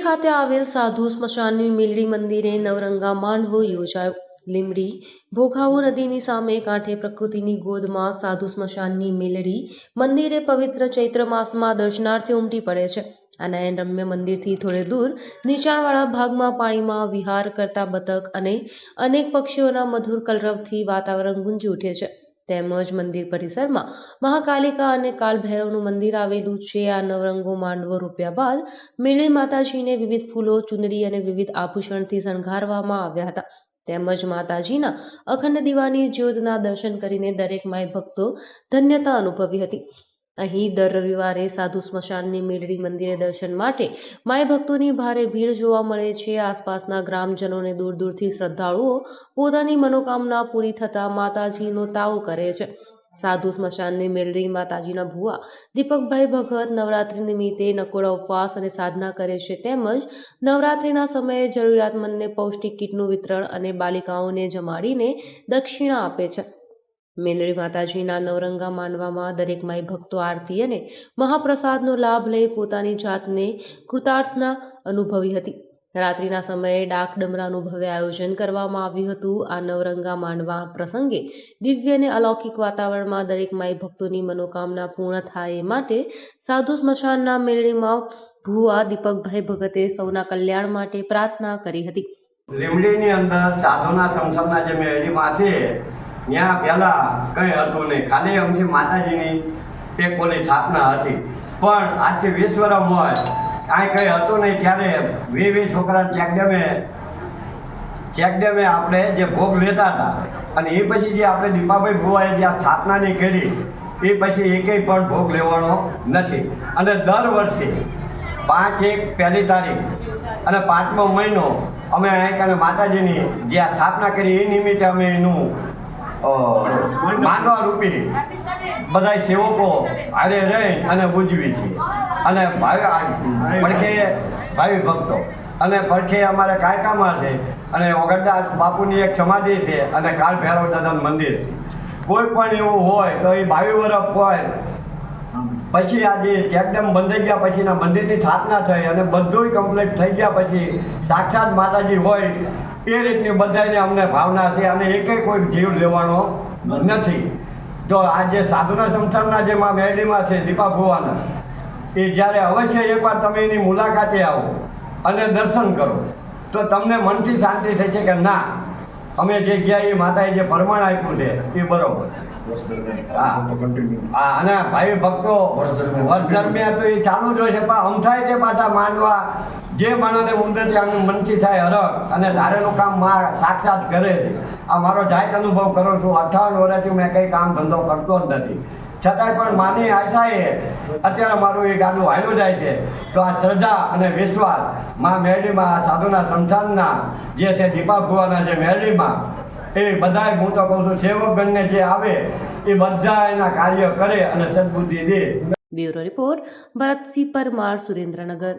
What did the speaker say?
ખાતે આવેલ સાધુ સ્મશાનની મેલડી મંદિરે નવરંગા માંડવો યોજાયો. લીમડી ભોગાવો નદીની સામે કાંઠે પ્રકૃતિની ગોદમાં સાધુ સ્મશાનની મેલડી મંદિરે પવિત્ર ચૈત્ર માસમાં દર્શનાર્થે ઉમટી પડે છે. આ નયનરમ્ય મંદિરથી થોડે દૂર નીચાણવાળા ભાગમાં પાણીમાં વિહાર કરતા બતક અને અનેક પક્ષીઓના મધુર કલરવથી વાતાવરણ ગુંજી ઉઠે છે. તેમજ મંદિર પરિસરમાં મહાકાલિકા અને કાલભૈરવનું મંદિર આવેલું છે. આ નવરંગો માંડવો રૂપ્યા બાદ મેળી માતાજીને વિવિધ ફૂલો, ચુંદડી અને વિવિધ આભૂષણથી શણગારવામાં આવ્યા હતા. તેમજ માતાજીના અખંડ દીવાની જ્યોતના દર્શન કરીને દરેક માય ભક્તો ધન્યતા અનુભવી હતી. અહીં દર રવિવારે સાધુ સ્મશાનની મેલડી મંદિરે દર્શન માટે માય ભક્તોની ભારે ભીડ જોવા મળે છે. આસપાસના ગ્રામજનોને દૂર દૂરથી શ્રદ્ધાળુઓ પોતાની મનોકામના પૂરી થતાં માતાજીનો તાવ કરે છે. સાધુ સ્મશાનની મેલડી માતાજીના ભુવા દીપકભાઈ ભગત નવરાત્રિ નિમિત્તે નકોડા ઉપવાસ અને સાધના કરે છે. તેમજ નવરાત્રિના સમયે જરૂરિયાતમંદને પૌષ્ટિક કીટનું વિતરણ અને બાલિકાઓને જમાડીને દક્ષિણા આપે છે. મેલડી માતાજીના નવરંગા માનવામાં દરેક માઈ ભક્તો આરતી અને મહાપ્રસાદનો લાભ લઈ પોતાની જાતને કૃતાર્થના અનુભવી હતી. રાત્રિના સમયે ડાક ડમરાનું ભવ્ય આયોજન કરવામાં આવ્યું હતું. આ નવરંગા માનવા પ્રસંગે દિવ્ય અને અલૌકિક વાતાવરણમાં દરેક માઈ ભક્તોની મનોકામના પૂર્ણ થાય એ માટે સાધુ સ્મશાનના મેળણીમાં ભુવા દીપકભાઈ ભગતે સૌના કલ્યાણ માટે પ્રાર્થના કરી હતી. લીમડીની અંદર સાધુના સમસમના જે મેળીમાં છે ત્યાં પહેલાં કંઈ હતું નહીં. ખાલી અમથી માતાજીની એક ઓલી સ્થાપના હતી. પણ આજથી વીસ વર્ષ હોય, કાંઈ કંઈ હતું નહીં ત્યારે વી વી છોકરા ચેકડેમે ચેકડેમે આપણે જે ભોગ લેતા હતા અને એ પછી જે આપણે દીપાભાઈ ભુવાએ જે આ સ્થાપનાની કરી, એ પછી એકેય પણ ભોગ લેવાનો નથી. અને દર વર્ષે પાંચ એક પહેલી તારીખ અને પાંચમો મહિનો અમે અહીં માતાજીની જે આ સ્થાપના કરી, એ નિમિત્તે અમે એનું અ, માંડવા રૂપી બધા સેવકો હારે રહી અને ઉજવી છે. અને ભાઈ પડખે ભાઈ ભક્તો. અને પડખે અમારે કાયકામાં છે. અને ઓગણદાસ બાપુની એક સમાધિ છે અને કાળ ભૈરવ દાદાનું મંદિર કોઈ પણ એવું હોય તો એ બાવી વર્ષ હોય. પછી આજે ચેકડેમ બંધાઈ ગયા પછીના મંદિરની સ્થાપના થઈ અને બધુંય કમ્પ્લીટ થઈ ગયા પછી સાક્ષાત માતાજી હોય એ રીતની બધાને અમને ભાવના છે અને એકેય કોઈ જીવ લેવાનો નથી. તો આ જે સાધુના સંસ્થાનના જે મા મેરડીમાં છે, દીપા ભુવાના, એ જ્યારે અવશ્ય એકવાર તમે એની મુલાકાતે આવો અને દર્શન કરો. તો તમને મનથી શાંતિ થશે કે ના અમે જે ગયા એ માતાએ જે પરમાણ આપ્યું છે એ બરોબર. હા. અને ભાઈ ભક્તો વર્ષ દરમિયાન. તો એ ચાલુ જ હોય છે પણ અમથાય છે પાછા માંડવા. જે માણસને ઉંદરથી આમ મનથી થાય હરખ અને ધારેલું કામમાં સાક્ષાત કરે છે. આ મારો જાત અનુભવ કરું છું. અઠાવન વર્ષથી મેં કંઈ કામ ધંધો કરતો જ નથી. છતાંય પણ માની આશાએ અત્યારે મારું એ ગાડું હાલ્યું જાય છે. તો આ શ્રદ્ધા અને વિશ્વાસ મા મેરડીમાં, આ સાધુના સંસ્થાનના જે છે દીપા ભુવાના જે મેરડીમાં, એ બધાય હું તો કહું છું, સેવકગણને જે આવે, એ બધા એના કાર્ય કરે અને સદબુદ્ધિ દે. Bureau report, Bharatsinh Parmar, Surendranagar.